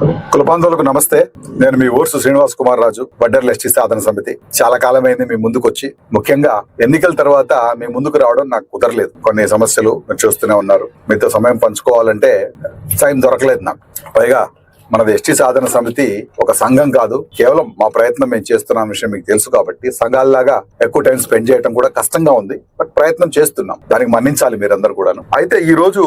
కులబాంధవులకు నమస్తే. నేను మీ ఊర్సు శ్రీనివాస్ కుమార్ రాజు వడ్డర్ల ఎస్టీ సాధన సమితి. చాలా కాలమైంది మీ ముందుకు వచ్చి ముఖ్యంగా ఎన్నికల తర్వాత మీ ముందుకు రావడం నాకు కుదరలేదు. కొన్ని సమస్యలు మీరు చూస్తూనే ఉన్నారు. మీతో సమయం పంచుకోవాలంటే టైం దొరకలేదు నాకు. పైగా మనది ఎస్టీ సాధన సమితి ఒక సంఘం కాదు. కేవలం మా ప్రయత్నం మేము చేస్తున్న విషయం మీకు తెలుసు కాబట్టి సంఘాల్లాగా ఎక్కువ టైం స్పెండ్ చేయడం కూడా కష్టంగా ఉంది. బట్ ప్రయత్నం చేస్తున్నాం. దానికి మన్నించాలి మీరందరూ కూడాను. అయితే ఈ రోజు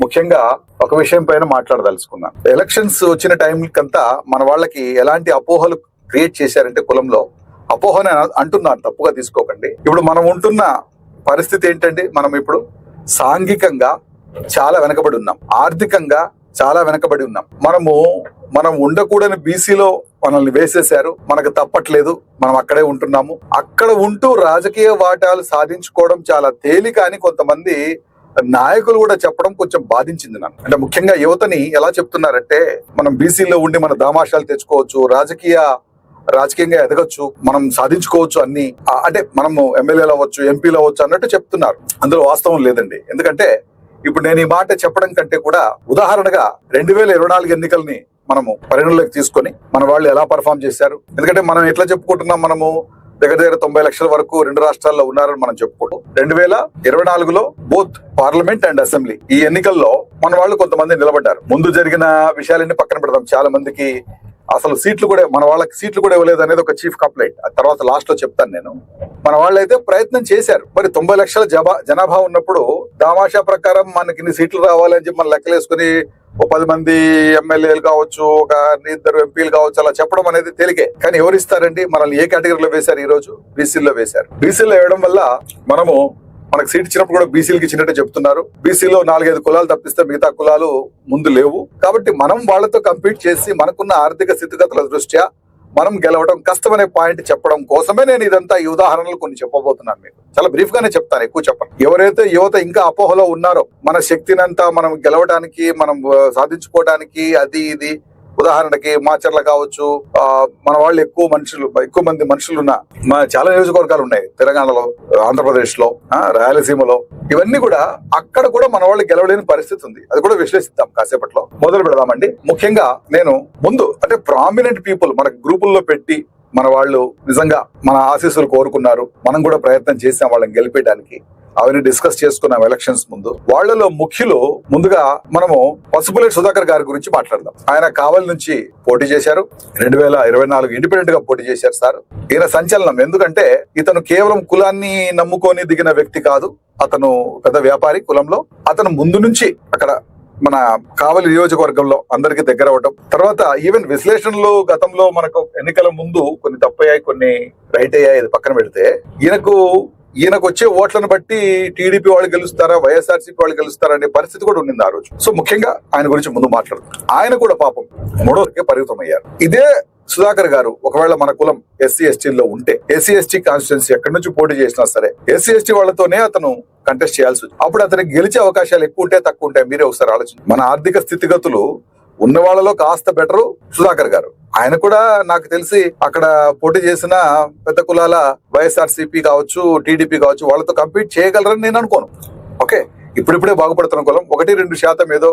ముఖ్యంగా ఒక విషయం పైన మాట్లాడదలుచుకున్నాను ఎలక్షన్స్ వచ్చిన టైంకంతా మన వాళ్ళకి ఎలాంటి అపోహలు క్రియేట్ చేశారంటే కులంలో. అపోహన అంటున్నాను అంటున్నారు తప్పుగా తీసుకోకండి. ఇప్పుడు మనం ఉంటున్న పరిస్థితి ఏంటంటే మనం ఇప్పుడు సాంఘికంగా చాలా వెనకబడి ఉన్నాం. ఆర్థికంగా చాలా వెనకబడి ఉన్నాం. మనము మనం ఉండకూడని బీసీలో మనల్ని వేసేశారు. మనకు తప్పట్లేదు. మనం అక్కడే ఉంటున్నాము. అక్కడ ఉంటూ రాజకీయ వాటాలు సాధించుకోవడం చాలా తేలిక అని కొంతమంది నాయకులు కూడా చెప్పడం కొంచెం బాధించింది నన్ను. అంటే ముఖ్యంగా యువతని ఎలా చెప్తున్నారంటే మనం బీసీలో ఉండి మన దామాషాలు తెచ్చుకోవచ్చు రాజకీయ రాజకీయంగా ఎదగచ్చు మనం సాధించుకోవచ్చు అన్ని. అంటే మనము ఎమ్మెల్యేలు అవ్వచ్చు ఎంపీలు అవ్వచ్చు అన్నట్టు చెప్తున్నారు. అందులో వాస్తవం లేదండి. ఎందుకంటే ఇప్పుడు నేను ఈ మాట చెప్పడం కంటే కూడా ఉదాహరణగా రెండు వేల ఇరవై నాలుగు ఎన్నికల్ని మనము పరిగణలోకి తీసుకొని మన వాళ్ళు ఎలా పర్ఫామ్ చేశారు? ఎందుకంటే మనం ఎట్లా చెప్పుకుంటున్నాం మనము? దగ్గర దగ్గర తొంభై లక్షల వరకు రెండు రాష్ట్రాల్లో ఉన్నారని మనం చెప్పుకోవడం రెండు వేల ఇరవై నాలుగులో బోత్ పార్లమెంట్ అండ్ అసెంబ్లీ. ఈ ఎన్నికల్లో మన వాళ్ళు కొంతమంది నిలబడ్డారు. ముందు జరిగిన విషయాలన్నీ పక్కన పెడదాం. చాలా మందికి అసలు సీట్లు కూడా మన వాళ్ళకి సీట్లు కూడా ఇవ్వలేదు అనేది ఒక చీఫ్ కంప్లైంట్ ఆ తర్వాత లాస్ట్లో చెప్తాను నేను. మన వాళ్ళు అయితే ప్రయత్నం చేశారు. మరి తొంభై లక్షల జబా జనాభా ఉన్నప్పుడు దామాషా ప్రకారం మనకి ఇన్ని సీట్లు రావాలని చెప్పి మనం లెక్కలేసుకుని ఓ పది మంది ఎమ్మెల్యేలు కావచ్చు ఒక ఇద్దరు ఎంపీలు కావచ్చు అలా చెప్పడం అనేది తేలికే. కానీ ఎవరు ఇస్తారండి మనల్ని ఏ కేటగిరీలో వేశారు ఈ రోజు బీసీలో వేశారు. బీసీలో వేయడం వల్ల మనము మనకు సీట్ ఇచ్చినప్పుడు కూడా బీసీలకి ఇచ్చినట్టే చెప్తున్నారు. బీసీలో నాలుగైదు కులాలు తప్పిస్తే మిగతా కులాలు ముందు లేవు. కాబట్టి మనం వాళ్ళతో కంపీట్ చేసి మనకున్న ఆర్థిక స్థితిగతుల దృష్ట్యా మనం గెలవడం కష్టమనే పాయింట్ చెప్పడం కోసమే నేను ఇదంతా ఈ ఉదాహరణలు కొన్ని చెప్పబోతున్నాను మీకు. చాలా బ్రీఫ్ గానే చెప్తాను ఎక్కువ చెప్పను. ఎవరైతే యువత ఇంకా అపోహలో ఉన్నారో మన శక్తినంతా మనం గెలవడానికి మనం సాధించుకోవడానికి అది ఇది ఉదాహరణకి మాచర్ల కావచ్చు మన వాళ్ళు ఎక్కువ మనుషులు ఎక్కువ మంది మనుషులు ఉన్న మా చాలా నియోజకవర్గాలు ఉన్నాయి. తెలంగాణలో ఆంధ్రప్రదేశ్లో రాయలసీమలో. ఇవన్నీ కూడా అక్కడ కూడా మన వాళ్ళు గెలవలేని పరిస్థితి ఉంది. అది కూడా విశ్లేషిద్దాం కాసేపట్లో. మొదలు పెడదామండి. ముఖ్యంగా నేను ముందు అంటే ప్రామినెంట్ పీపుల్ మన గ్రూపుల్లో పెట్టి మన వాళ్ళు నిజంగా మన ఆశీస్సులు కోరుకున్నారు. మనం కూడా ప్రయత్నం చేసాం వాళ్ళని గెలిపేయడానికి. అవన్నీ డిస్కస్ చేసుకున్నాం ఎలక్షన్స్ ముందు. వాళ్ళలో ముఖ్యులు ముందుగా మనము పసుపులే సుధాకర్ గారి గురించి మాట్లాడదాం. ఆయన కావలి నుంచి పోటీ చేశారు. రెండు వేల ఇరవై నాలుగు ఇండిపెండెంట్గా పోటీ చేశారు సార్. ఈయన సంచలనం ఎందుకంటే ఇతను కేవలం కులాన్ని నమ్ముకొని దిగిన వ్యక్తి కాదు. అతను పెద్ద వ్యాపారి కులంలో. అతను ముందు నుంచి అక్కడ మన కావలి నియోజకవర్గంలో అందరికి దగ్గర అవడం తర్వాత ఈవెన్ విశ్లేషణలు గతంలో మనకు ఎన్నికల ముందు కొన్ని తప్పయ్యాయి కొన్ని రైట్ అయ్యాయి పక్కన పెడితే ఈయనకు ఈయనకు వచ్చే ఓట్లను బట్టి టీడీపీ వాళ్ళు గెలుస్తారా వైఎస్ఆర్సీపీ వాళ్ళు గెలుస్తారా అనే పరిస్థితి కూడా ఉండింది ఆ రోజు. సో ముఖ్యంగా ఆయన గురించి ముందు మాట్లాడుతాం ఆయన కూడా పాపం మూడోకే పరిమితం అయ్యారు ఇదే సుధాకర్ గారు ఒకవేళ మన కులం ఎస్సీ ఎస్టీల్లో ఉంటే ఎస్సీ ఎస్టీ కాన్స్టిట్యున్సీ ఎక్కడి నుంచి పోటీ చేసినా సరే ఎస్సీ ఎస్టీ వాళ్ళతోనే అతను కంటెస్ట్ చేయాల్సి వచ్చింది. అప్పుడు అతనికి గెలిచే అవకాశాలు ఎక్కువ ఉంటే తక్కువ ఉంటాయి మీరే ఒకసారి ఆలోచించి మన ఆర్థిక స్థితిగతులు ఉన్న వాళ్ళలో కాస్త బెటరు సుధాకర్ గారు. ఆయన కూడా నాకు తెలిసి అక్కడ పోటీ చేసిన పెద్ద కులాల వైఎస్ఆర్సీపీ కావచ్చు టీడీపీ కావచ్చు వాళ్ళతో కంపీట్ చేయగలరని నేను అనుకోను. ఓకే? ఇప్పుడిప్పుడే బాగుపడుతున్న కులం. ఒకటి రెండు శాతం ఏదో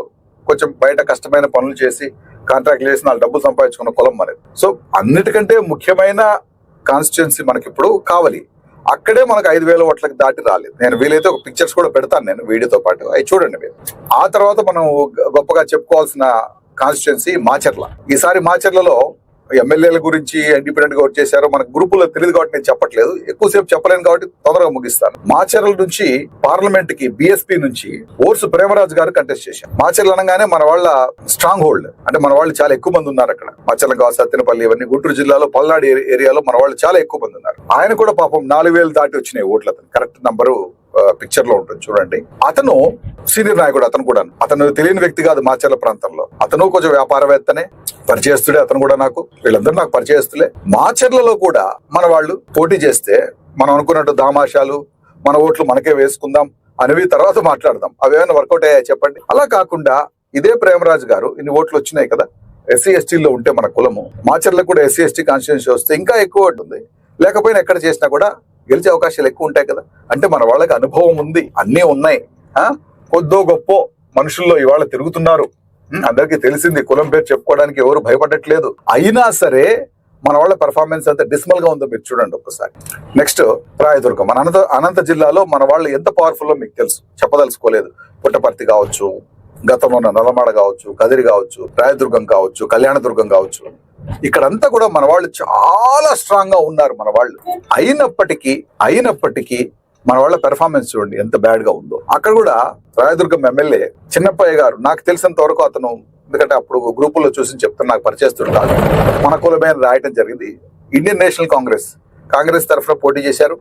కొంచెం బయట కష్టమైన పనులు చేసి కాంట్రాక్ట్లు చేసి వాళ్ళు డబ్బులు సంపాదించుకున్న కులం మనది సో అన్నిటికంటే ముఖ్యమైన కాన్స్టిట్యున్సీ మనకి ఇప్పుడు కావాలి. అక్కడే మనకు ఐదు వేల ఓట్లకు దాటి రాలేదు. నేను వీలైతే ఒక పిక్చర్స్ కూడా పెడతాను నేను వీడియోతో పాటు. అవి చూడండి మీరు. ఆ తర్వాత మనం గొప్పగా చెప్పుకోవాల్సిన కాన్స్టిట్యున్సీ మాచర్ల. ఈసారి మాచర్లలో ఎమ్మెల్యేల గురించి ఇండిపెండెంట్గా వచ్చేసారో మన గ్రూపులో తెలియదు కాబట్టి నేను చెప్పట్లేదు. ఎక్కువసేపు చెప్పలేను కాబట్టి తొందరగా ముగిస్తాను. మాచర్ల నుంచి పార్లమెంట్కి బిఎస్పీ నుంచి ఓర్సు ప్రేమరాజు గారు కంటెస్ట్ చేశారు. మాచర్ల అనగానే మన వాళ్ళ స్ట్రాంగ్ హోల్డ్ అంటే మన వాళ్ళు చాలా ఎక్కువ మంది ఉన్నారు అక్కడ. మాచర్ల కావచ్చు సత్యనపల్లి ఇవన్నీ గుంటూరు జిల్లాలో పల్నాడు ఏరియాలో మన వాళ్ళు చాలా ఎక్కువ మంది ఉన్నారు. ఆయన కూడా పాపం నాలుగు వేలు దాటి వచ్చినాయి ఓట్లు అతను కరెక్ట్ నంబరు పిక్చర్లో ఉంటుంది చూడండి. అతను సీనియర్ నాయకుడు అతను కూడా అతను తెలియని వ్యక్తి కాదు మాచర్ల ప్రాంతంలో. అతను కొంచెం వ్యాపారవేత్తనే. పరిచయస్తుడే అతను కూడా నాకు. వీళ్ళందరూ నాకు పరిచయస్తులే. మాచర్లలో కూడా మన వాళ్ళు పోటీ చేస్తే మనం అనుకున్నట్టు దామాషాలు మన ఓట్లు మనకే వేసుకుందాం అనేవి తర్వాత మాట్లాడదాం. అవేమైనా వర్కౌట్ అయ్యాయి చెప్పండి. అలా కాకుండా ఇదే ప్రేమరాజు గారు ఇన్ని ఓట్లు వచ్చినాయి కదా. ఎస్సీ ఎస్టీలో ఉంటే మన కులము. మాచర్లకు కూడా ఎస్సీ ఎస్టీ కాన్స్టిట్యూన్సీ వస్తే ఇంకా ఎక్కువ ఉంటుంది లేకపోయినా ఎక్కడ చేసినా కూడా గెలిచే అవకాశాలు ఎక్కువ ఉంటాయి కదా. అంటే మన వాళ్ళకి అనుభవం ఉంది అన్నీ ఉన్నాయి. కొద్దో గొప్ప మనుషుల్లో ఇవాళ తిరుగుతున్నారు. అందరికీ తెలిసింది కులం పేరు చెప్పుకోవడానికి ఎవరు భయపడట్లేదు. అయినా సరే మన వాళ్ళ పెర్ఫార్మెన్స్ అంత డిస్మల్గా ఉందో మీరు చూడండి ఒక్కసారి. నెక్స్ట్ రాయదుర్గం. మన అనంత అనంత జిల్లాలో మన వాళ్ళు ఎంత పవర్ఫుల్లో మీకు తెలుసు? చెప్పదలుచుకోలేదు. పుట్టపర్తి కావచ్చు గతంలో ఉన్న నల్లమాడ కావచ్చు కదిరి కావచ్చు రాయదుర్గం కావచ్చు కళ్యాణదుర్గం కావచ్చు. ఇక్కడంతా కూడా మన వాళ్ళు చాలా స్ట్రాంగ్గా ఉన్నారు మన వాళ్ళు. అయినప్పటికీ అయినప్పటికీ మన వాళ్ళ పెర్ఫార్మెన్స్ చూడండి ఎంత బ్యాడ్గా ఉందో. అక్కడ కూడా రాయదుర్గం ఎమ్మెల్యే చిన్నప్పయ్య గారు నాకు తెలిసినంత వరకు అతను ఎందుకంటే అప్పుడు గ్రూపుల్లో చూసి చెప్తాను నాకు పరిచయస్తుడు కాదు. మన కులమే రాయటం జరిగింది. ఇండియన్ నేషనల్ కాంగ్రెస్ కాంగ్రెస్ తరఫున పోటీ చేశారు.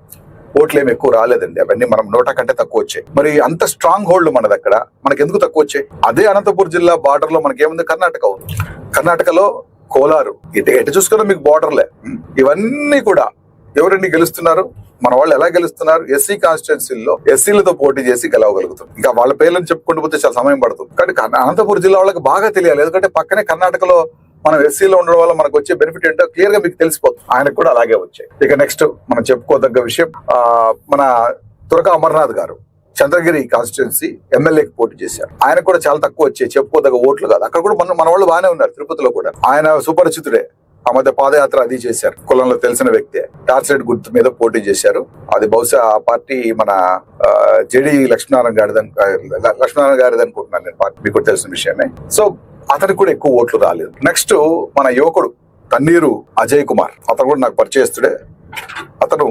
ఓట్లు ఏమి ఎక్కువ రాలేదండి అవన్నీ మనం నోటా కంటే తక్కువ వచ్చాయి. మరి అంత స్ట్రాంగ్ హోల్డ్ మనది అక్కడ. మనకి ఎందుకు తక్కువ వచ్చాయి? అదే అనంతపూర్ జిల్లా బార్డర్లో మనకి ఏముంది కర్ణాటక ఉంది కర్ణాటకలో కోలారు. ఇటు ఎటు చూసుకున్నా మీకు బార్డర్లే ఇవన్నీ కూడా ఎవరండి గెలుస్తున్నారు? మన వాళ్ళు ఎలా గెలుస్తున్నారు? ఎస్సీ కాన్స్టిట్యున్సీల్లో ఎస్సీలతో పోటీ చేసి గెలవగలుగుతారు ఇంకా వాళ్ళ పేర్లను చెప్పుకుంటూ పోతే చాలా సమయం పడుతుంది. కానీ అనంతపురం జిల్లా వాళ్ళకి బాగా తెలియాలి. ఎందుకంటే పక్కనే కర్ణాటకలో మనం ఎస్సీలో ఉండడం వల్ల మనకు వచ్చే బెనిఫిట్ ఏంటో క్లియర్గా మీకు తెలిసిపోతుంది. ఆయనకు కూడా అలాగే వచ్చాయి. ఇక నెక్స్ట్ మనం చెప్పుకోదగ్గ విషయం మన తురక అమర్నాథ్ గారు. చంద్రగిరి కాన్స్టిట్యున్సీ ఎమ్మెల్యేకి పోటీ చేశారు. ఆయన కూడా చాలా తక్కువ వచ్చాయి చెప్పుకోదగ్గ ఓట్లు కాదు. అక్కడ కూడా మన మన వాళ్ళు బాగానే ఉన్నారు తిరుపతిలో కూడా. ఆయన సుపరిచితుడే. ఆ మధ్య పాదయాత్ర అది చేశారు. కులంలో తెలిసిన వ్యక్తే. టార్చ్ గుర్తు మీద పోటీ చేశారు. అది బహుశా ఆ పార్టీ మన జేడి లక్ష్మీనారాయణ గారిది లక్ష్మీనారాయణ గారిది అనుకుంటున్నాను నేను. పార్టీ మీకు తెలిసిన విషయమే. సో అతనికి కూడా ఎక్కువ ఓట్లు రాలేదు. నెక్స్ట్ మన యువకుడు తన్నీరు అజయ్ కుమార్. అతను కూడా నాకు పరిచయస్తుడే. అతను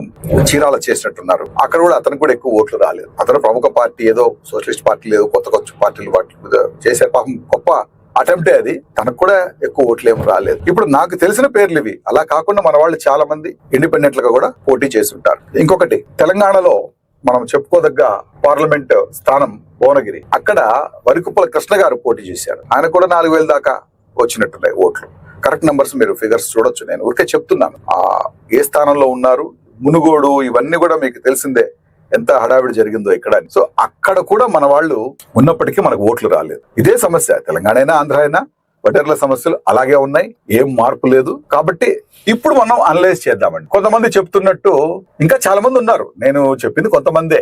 చీరాల చేసినట్టున్నారు. అక్కడ కూడా అతనికి కూడా ఎక్కువ ఓట్లు రాలేదు. అతను ప్రముఖ పార్టీ ఏదో సోషలిస్ట్ పార్టీ ఏదో కొత్త కొత్త పార్టీలు వాటి చేసే పాపం గొప్ప అటెంప్టే అది. తనకు కూడా ఎక్కువ ఓట్లు ఏమి రాలేదు. ఇప్పుడు నాకు తెలిసిన పేర్లు ఇవి. అలా కాకుండా మన వాళ్ళు చాలా మంది ఇండిపెండెంట్గా కూడా పోటీ చేసి ఉంటారు ఇంకొకటి తెలంగాణలో మనం చెప్పుకోదగ్గ పార్లమెంట్ స్థానం భువనగిరి. అక్కడ వరికుప్పల కృష్ణ గారు పోటీ చేశారు. ఆయన కూడా నాలుగు వేల దాకా వచ్చినట్టున్నాయి ఓట్లు. కరెక్ట్ నెంబర్స్ మీరు ఫిగర్స్ చూడొచ్చు. నేను ఊరికే చెప్తున్నాను. ఆ ఏ స్థానంలో ఉన్నారు మునుగోడు ఇవన్నీ కూడా మీకు తెలిసిందే ఎంత హడావిడి జరిగిందో ఇక్కడ అని. సో అక్కడ కూడా మన వాళ్ళు ఉన్నప్పటికీ మనకు ఓట్లు రాలేదు. ఇదే సమస్య. తెలంగాణ అయినా ఆంధ్ర అయినా వటర్ల సమస్యలు అలాగే ఉన్నాయి. ఏం మార్పు లేదు. కాబట్టి ఇప్పుడు మనం అనలైజ్ చేద్దామండి. కొంతమంది చెప్తున్నట్టు ఇంకా చాలా మంది ఉన్నారు. నేను చెప్పింది కొంతమందే.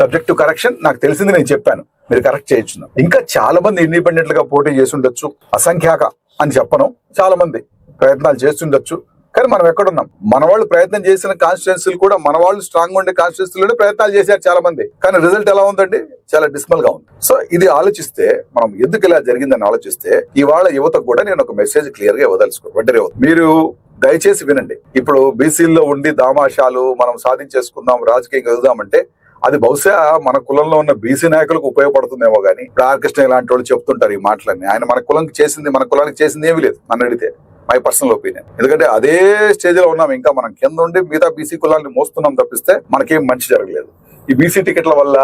సబ్జెక్ట్ టు కరెక్షన్ నాకు తెలిసింది నేను చెప్పాను. మీరు కరెక్ట్ చేయొచ్చు ఇంకా చాలా మంది ఇండిపెండెంట్గా పోటీ చేసి ఉండొచ్చు. అసంఖ్యాక. అని చెప్పను. చాలా మంది ప్రయత్నాలు చేస్తుండొచ్చు. కానీ మనం ఎక్కడున్నాం? మన వాళ్ళు ప్రయత్నం చేసిన కాన్స్టిట్యున్సీలు కూడా మన వాళ్ళు స్ట్రాంగ్ ఉండే కాన్స్టిట్యున్సీలోనే ప్రయత్నాలు చేశారు చాలా మంది కానీ రిజల్ట్ ఎలా ఉందండి? చాలా డిస్మల్గా ఉంది. సో ఇది ఆలోచిస్తే మనం ఎందుకు ఇలా జరిగిందని ఆలోచిస్తే ఇవాళ యువతకు కూడా నేను ఒక మెసేజ్ క్లియర్గా ఇవ్వదలుచుకో వెంటనే మీరు దయచేసి వినండి. ఇప్పుడు బీసీల్లో ఉండి దామాషాలు మనం సాధించేసుకుందాం రాజకీయంగా ఎదుగుదామంటే అది బహుశా మన కులంలో ఉన్న బీసీ నాయకులకు ఉపయోగపడుతుందేమో కానీ ఇప్పుడు ఆర్ ఇలాంటి వాళ్ళు చెప్తుంటారు ఈ మాటలన్నీ. ఆయన మన కులంకి చేసింది మన కులానికి చేసింది ఏమీ లేదు నన్ను అడిగితే. మై పర్సనల్ ఒపీనియన్ ఎందుకంటే అదే స్టేజ్లో ఉన్నాం ఇంకా మనం కింద ఉండి మిగతా బీసీ కులాన్ని మోస్తున్నాం తప్పిస్తే మనకేం మంచి జరగలేదు. ఈ బీసీ టికెట్ల వల్ల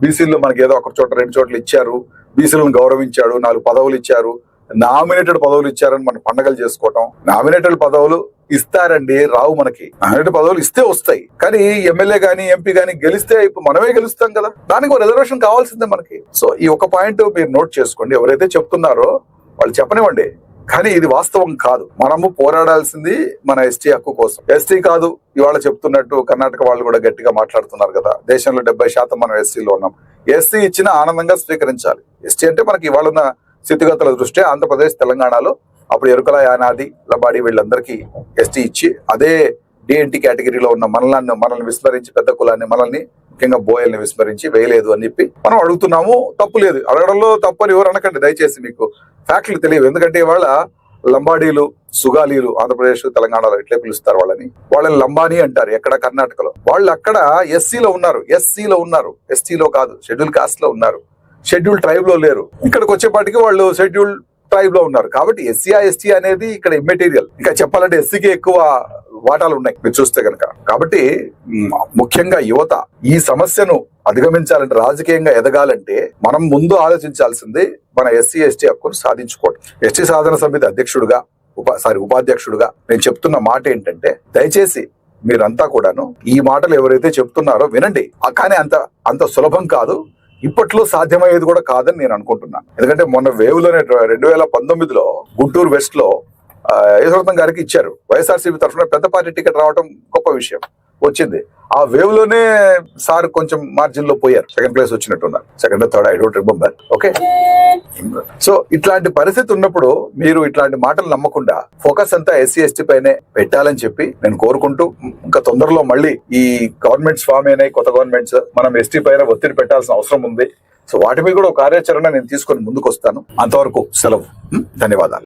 బీసీలో మనకి ఏదో ఒక చోట రెండు చోట్ల ఇచ్చారు బీసీలను గౌరవించాడు నాలుగు పదవులు ఇచ్చారు నామినేటెడ్ పదవులు ఇచ్చారని మనం పండగలు చేసుకోవటం. నామినేటెడ్ పదవులు ఇస్తారండి రావు మనకి. నామినేటెడ్ పదవులు ఇస్తే వస్తాయి. కానీ ఎమ్మెల్యే గానీ ఎంపీ గానీ గెలిస్తే ఇప్పుడు మనమే గెలుస్తాం కదా. దానికి ఒక రిజర్వేషన్ కావాల్సిందే మనకి. సో ఈ ఒక పాయింట్ మీరు నోట్ చేసుకోండి. ఎవరైతే చెప్తున్నారో వాళ్ళు చెప్పనివ్వండి. కానీ ఇది వాస్తవం కాదు. మనము పోరాడాల్సింది మన ఎస్టీ హక్కు కోసం. ఎస్టీ కాదు ఇవాళ చెప్తున్నట్టు కర్ణాటక వాళ్ళు కూడా గట్టిగా మాట్లాడుతున్నారు కదా. దేశంలో డెబ్బై శాతం మనం ఎస్సీలో ఉన్నాం. ఎస్సీ ఇచ్చిన ఆనందంగా స్వీకరించాలి. ఎస్టీ అంటే మనకి ఇవాళ ఉన్న స్థితిగతుల దృష్ట్యా ఆంధ్రప్రదేశ్ తెలంగాణలో అప్పుడు ఎరుకల యానాది లబాడి వీళ్ళందరికీ ఎస్టీ ఇచ్చి అదే డిఎన్టీ కేటగిరీలో ఉన్న మనల్ని మనల్ని విస్మరించి పెద్ద కులాన్ని మనల్ని ముఖ్యంగా బోయల్ని విస్మరించి వేయలేదు అని చెప్పి మనం అడుగుతున్నాము. తప్పు లేదు. అడగడంలో తప్పు అని ఎవరు అనకండి. దయచేసి మీకు ఫ్యాక్ట్లు తెలియవు. ఎందుకంటే ఇవాళ లంబాడీలు సుగాలీలు ఆంధ్రప్రదేశ్ తెలంగాణలో ఇట్లే పిలుస్తారు వాళ్ళని? వాళ్ళని లంబానీ అంటారు ఎక్కడ? కర్ణాటకలో. వాళ్ళు అక్కడ ఎస్సీలో ఉన్నారు. ఎస్సీలో ఉన్నారు. ఎస్టీలో కాదు. షెడ్యూల్ కాస్ట్లో ఉన్నారు. షెడ్యూల్ ట్రైబ్లో లేరు. ఇక్కడికి వచ్చేపాటికి వాళ్ళు షెడ్యూల్ ట్రైబ్లో ఉన్నారు. కాబట్టి ఎస్సీ ఎస్టీ అనేది ఇక్కడ ఇమ్మెటీరియల్ ఇంకా చెప్పాలంటే ఎస్సీకి ఎక్కువ వాటాలు ఉన్నాయి. మీరు చూస్తే కనుక కాబట్టి ముఖ్యంగా యువత ఈ సమస్యను అధిగమించాలంటే రాజకీయంగా ఎదగాలంటే మనం ముందు ఆలోచించాల్సింది మన ఎస్సీ ఎస్టీ హక్కును సాధించుకోవడం ఎస్టీ సాధన సమితి అధ్యక్షుడుగా ఉపా సారీ ఉపాధ్యక్షుడుగా నేను చెప్తున్న మాట ఏంటంటే దయచేసి మీరంతా కూడాను ఈ మాటలు ఎవరైతే చెప్తున్నారో వినండి. కానీ అంత అంత సులభం కాదు. ఇప్పట్లో సాధ్యమయ్యేది కూడా కాదని నేను అనుకుంటున్నాను ఎందుకంటే మొన్న వేవ్లోనే రెండు వేల పంతొమ్మిదిలో గుంటూరు వెస్ట్లో యశ్వరత్నం గారికి ఇచ్చారు. వైఎస్ఆర్సీపీ తరఫున పెద్ద పార్టీ టికెట్ రావడం గొప్ప విషయం. వచ్చింది. ఆ వేవ్లోనే సార్ కొంచెం మార్జిన్లో పోయారు. సెకండ్ ప్లేస్ వచ్చినట్టున్నారు. Second third I don't remember okay so ఇట్లాంటి పరిస్థితి ఉన్నప్పుడు మీరు ఇట్లాంటి మాటలు నమ్మకుండా ఫోకస్ అంతా ఎస్సీ ఎస్టీ పైనే పెట్టాలని చెప్పి నేను కోరుకుంటూ ఇంకా తొందరలో మళ్ళీ ఈ గవర్నమెంట్స్ ఫామ్ అయినాయి కొత్త గవర్నమెంట్స్ మనం ఎస్టీ పైన ఒత్తిడి పెట్టాల్సిన అవసరం ఉంది. సో వాటి మీద కూడా ఒక కార్యాచరణ నేను తీసుకొని ముందుకు వస్తాను అంతవరకు సెలవు. Hmm? ధన్యవాదాలు.